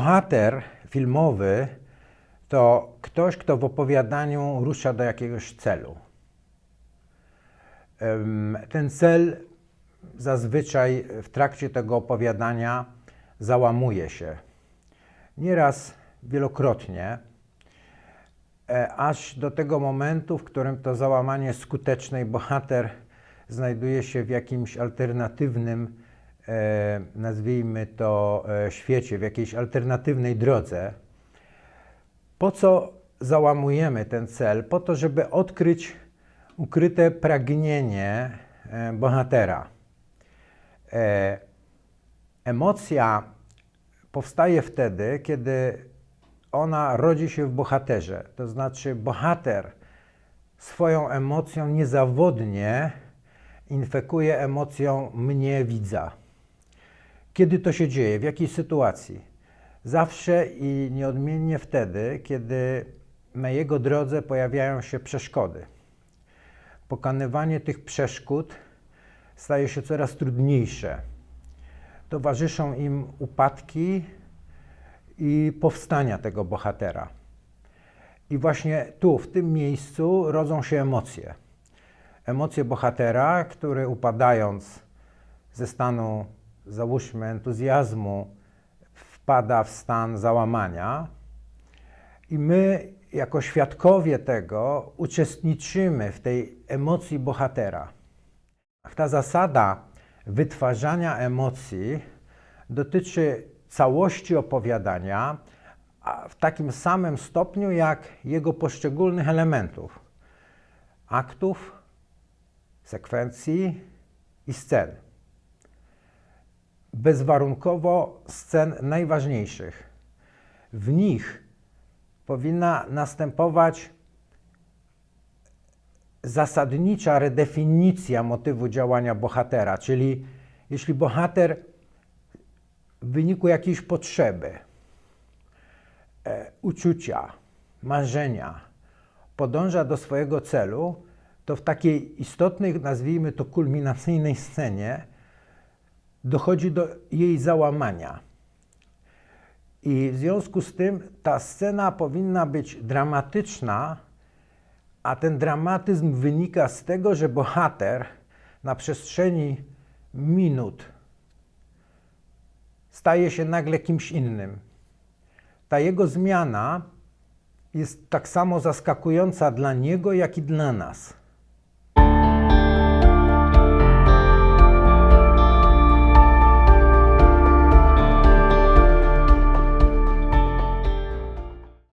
bohater filmowy to ktoś, kto w opowiadaniu rusza do jakiegoś celu. Ten cel zazwyczaj w trakcie tego opowiadania załamuje się. Nieraz wielokrotnie, e, aż do tego momentu, w którym to załamanie skuteczne i bohater znajduje się w jakimś alternatywnym, nazwijmy to, e, świecie, w jakiejś alternatywnej drodze. Po co załamujemy ten cel? Po to, żeby odkryć ukryte pragnienie e, bohatera. E, Emocja powstaje wtedy, kiedy ona rodzi się w bohaterze. To znaczy, bohater swoją emocją niezawodnie infekuje emocją mnie widza. Kiedy to się dzieje? W jakiej sytuacji? Zawsze i nieodmiennie wtedy, kiedy na jego drodze pojawiają się przeszkody. Pokonywanie tych przeszkód staje się coraz trudniejsze. Towarzyszą im upadki i powstania tego bohatera. I właśnie tu, w tym miejscu, rodzą się emocje. Emocje bohatera, który upadając ze stanu, załóżmy, entuzjazmu, wpada w stan załamania. I my, jako świadkowie tego, uczestniczymy w tej emocji bohatera. Ta zasada wytwarzania emocji dotyczy całości opowiadania, w takim samym stopniu jak jego poszczególnych elementów aktów, sekwencji i scen. Bezwarunkowo scen najważniejszych. W nich powinna następować zasadnicza redefinicja motywu działania bohatera, czyli jeśli bohater w wyniku jakiejś potrzeby, e, uczucia, marzenia podąża do swojego celu, to w takiej istotnej, nazwijmy to kulminacyjnej scenie, dochodzi do jej załamania. I w związku z tym ta scena powinna być dramatyczna, a ten dramatyzm wynika z tego, że bohater na przestrzeni minut staje się nagle kimś innym. Ta jego zmiana jest tak samo zaskakująca dla niego, jak i dla nas.